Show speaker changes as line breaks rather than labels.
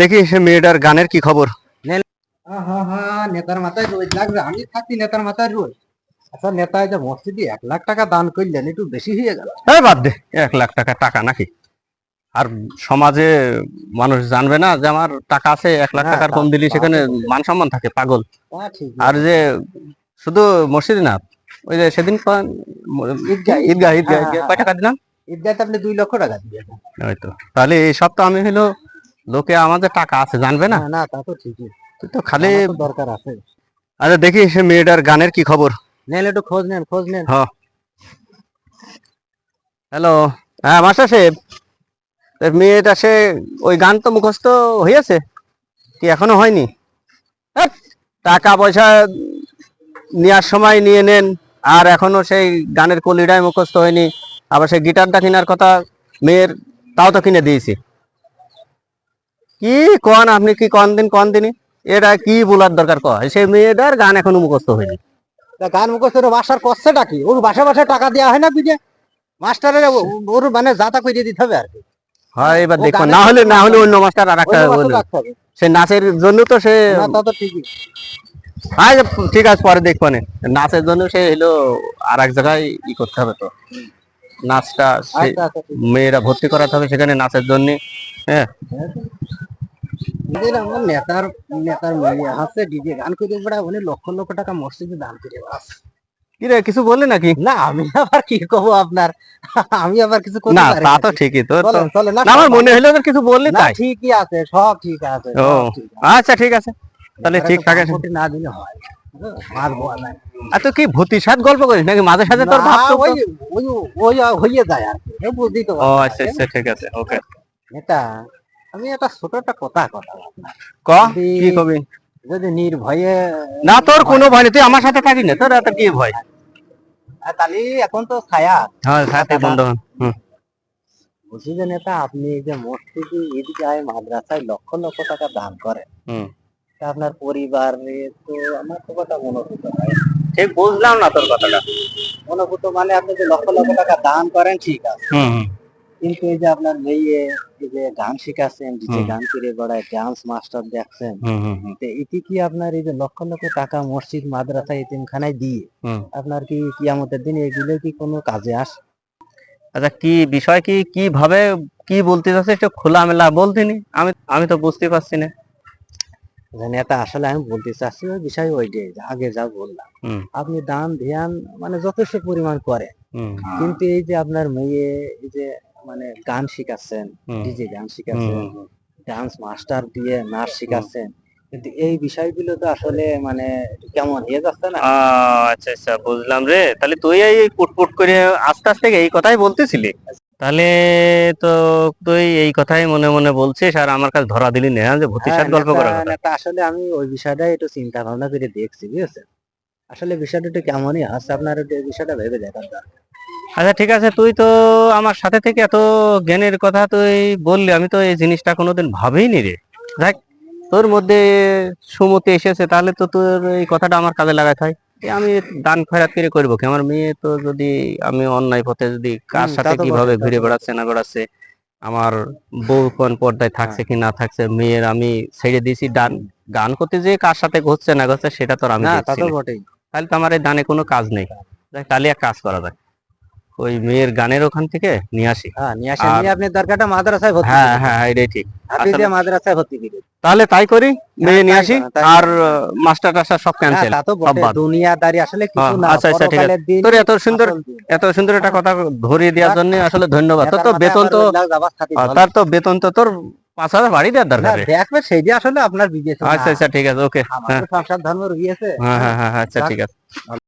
দেখি সে মেয়েটার গানের কি খবর।
হ্যাঁ হ্যাঁ নেতার মাথায় রোজ লাগবে আমি থাকি নেতার মাথায় রোজ আচ্ছা নেতা যে মসজিদে এক লাখ টাকা দান করলেন একটু বেশি হয়ে গেল।
এই বাদ দে এক লাখ টাকা টাকা নাকি? আর সমাজে মানুষ জানবে না যে আমার টাকা আছে এক লাখ
হ্যাঁ,
টাকার কম দিলি সেখানে মান সম্মান থাকে পাগল। আর যে শুধু মসজিদে না ওই যে সেদিন
ঈদগাহ,
ঈদগাহ ঈদগাহ
হ্যাঁ,
ঈদগাহ।
হ্যাঁ,
কয় টাকা দিলাম?
ঈদগাতে আপনি দুই লক্ষ টাকা দিবেন
ওই তো। তাহলে এই সব তো আমি হলো লোকে আমাদের টাকা আছে জানবে না?
না তা তো ঠিকই।
তুই তো খালি
দরকার আছে।
আরে দেখি সে মেয়েটার গানের কি খবর।
নেন একটু খোঁজ নেন খোঁজ নেন।
হ্যালো হ্যাঁ মাস্টার সাহেব। মেয়েটা সে ওই গান তো মুখস্থ হয়েছে কি এখনও হয়নি? টাকা পয়সা নেওয়ার সময় নিয়ে নেন। আর এখনও সেই গানের কলিটাই মুখস্থ হয়নি। আবার সেই গিটারটা কেনার কথা মেয়ের তাও তো কিনে দিয়েছি। কি কন আপনি কি কন দিন কন দিনই? এটা কি বলার দরকার? কয় সেই মেয়েটার গান এখনও মুখস্থ হয়নি।
গান মুখস্থ করে বাসার কষ্টটা কি? ওর বাসা বাসা টাকা দেওয়া হয় না বুঝে? মাস্টারের ওর মানে যাতা করে দিতে হবে আর কি।
হয় এবার দেখো না হলে না হলে অন্য মাস্টার আর একটা
মাস্টার।
সে নাচের জন্য তো সে আচ্ছা ঠিক আছে পরে দেখব নাচের জন্য সে হলো আর এক জায়গায় ই করতে হবে তো। নাচটা
আচ্ছা আচ্ছা
মেয়েরা ভর্তি করাতে হবে সেখানে নাচের জন্য। হ্যাঁ।
এদের আমার নেতার নেতার মেয়ে আছে ডিজে গান করে বেড়া উনি লক্ষ লক্ষ টাকা মসজিদে দান করে বেড়াচ্ছে।
কি রে কিছু বললি নাকি?
না আমি আবার কি কব আপনার? আমি আবার কিছু করতে
না তা তো ঠিকই তো
চলেন, চলেন, না,
না আমার মনে হলো তোর কিছু বললি তাই।
ঠিকই আছে সব ঠিক আছে
ও
সব ঠিক আছে।
আচ্ছা ঠিক আছে। তাহলে ঠিক থাকে।
না দিলে হয়। হ্যাঁ।
আর কি ভূতির সাথে গল্প করিস নাকি? মাঝে সাথে তোর ভাব তো-
ওই ওই হইয়ে যায় আর বুঝতেই তো
ও আচ্ছা আচ্ছা ঠিক আছে ওকে।
এটা আমি একটা ছোট একটা কথা কথা
ক? কি কবি?
যদি নির্ভয়ে
না তোর কোনো ভয় নেই। তুই আমার সাথে থাকি না? তোর এত কি ভয়?
তাহলে এখন তো ছায়া
হ্যাঁ সাথে বন্ধ।
বলছি যে নেতা আপনি এই যে মসজিদে ঈদগাহে মাদ্রাসায় লক্ষ লক্ষ টাকা দান করেন
হুম।
আপনার পরিবারে তো আমার তো কথা মনোভূত হয়।
ঠিক বুঝলাম না তোর কথাটা।
মনোভূত মানে আপনি যে লক্ষ লক্ষ টাকা দান করেন ঠিক আছে। কিন্তু এই যে আপনার মেয়ে এই যে গান শিখাচ্ছেন ডিজে গান করে বেড়ায় ডান্স মাস্টার দেখছেন তো এটি কি আপনার এই যে লক্ষ লক্ষ টাকা মসজিদ মাদ্রাসা এতিমখানায় দিয়ে আপনার কি কিয়ামতের দিন এগুলো কি কোনো কাজে আসে?
আচ্ছা কি বিষয় কি কীভাবে কি বলতে চাচ্ছে একটু খোলামেলা বলতিনি? আমি আমি তো বুঝতে পারছি না।
যে নেতা আসলে আমি বলতে চাচ্ছি ওই বিষয় ওইটাই যে আগে যা বললাম। আপনি দান ধ্যান মানে যথেষ্ট পরিমাণ করেন।
হুম।
কিন্তু এই যে আপনার মেয়ে এই যে মানে গান শিখাচ্ছেন ডিজে গান শিখাচ্ছেন ডান্স মাস্টার দিয়ে নাচ শিখাচ্ছেন। কিন্তু এই বিষয়গুলো তো আসলে মানে কেমন? হয়ে যাচ্ছে না?
আচ্ছা আচ্ছা বুঝলাম রে। তাহলে তুই এই করে আস্তে আস্তে এই কথাই বলতেছিলি? তাহলে তো তুই এই কথাই মনে মনে বলছিস আর আমার কাছে ধরা দিলি না যে ভূতির
হ্যাঁ,
সাথে গল্প কথা।
আসলে আমি ওই বিষয়টা একটু চিন্তা ভাবনা করে দেখছি বুঝেছেন? আসলে বিষয়টা একটু কেমনই আছে আপনার বিষয়টা ভেবে দেখার দরকার।
আচ্ছা ঠিক আছে তুই তো আমার সাথে থেকে এত জ্ঞানের কথা তুই বললি আমি তো এই জিনিসটা কোনোদিন ভাবিনি রে। দেখ তোর মধ্যে সুমতি এসেছে তাহলে তো তোর এই কথাটা আমার কাজে লাগাতে হয়। আমি দান খয়রাত করে করব কি? আমার মেয়ে তো যদি আমি অন্যায় পথে যদি কার সাথে কীভাবে ঘুরে বেড়াচ্ছে না বেড়াচ্ছে আমার বউ কোন পর্দায় থাকছে কি না থাকছে মেয়ের আমি ছেড়ে দিয়েছি ডান গান করতে যে কার সাথে ঘটছে না ঘটছে সেটা তো আমি তাহলে তো আমার এই দানে কোনো কাজ নেই। তাহলে এক কাজ করা যায়। ওই মেয়ের গানের ওখান থেকে নিয়ে আসি।
হ্যাঁ নিয়ে
আর-
নিয়ে আপনি দরকারটা মাদ্রাসায় ভর্তি
হ্যাঁ হ্যাঁ এটাই ঠিক।
আপনি যে মাদ্রাসায় ভর্তি করুন।
তাহলে তাই করি মেয়ে নিয়ে আসি আর মাস্টার টাস্টার সব
হ্যাঁ,
ক্যান্সেল।
দুনিয়াদারি আসলে কিছু
হ্যাঁ,
না
আচ্ছা, আচ্ছা, ঠিক আছে। তোর এত সুন্দর এত সুন্দর একটা কথা ধরিয়ে দেওয়ার জন্য আসলে ধন্যবাদ। তোর তো বেতন তো। তার তো বেতন তো তোর পাঁচ হাজার বাড়ি দেওয়ার দরকার।
দেখবে সেইটা আসলে আপনার বিবেচনা
আচ্ছা আচ্ছা ঠিক আছে ওকে।
সংসার
হ্যাঁ হ্যাঁ হ্যাঁ আচ্ছা ঠিক আছে।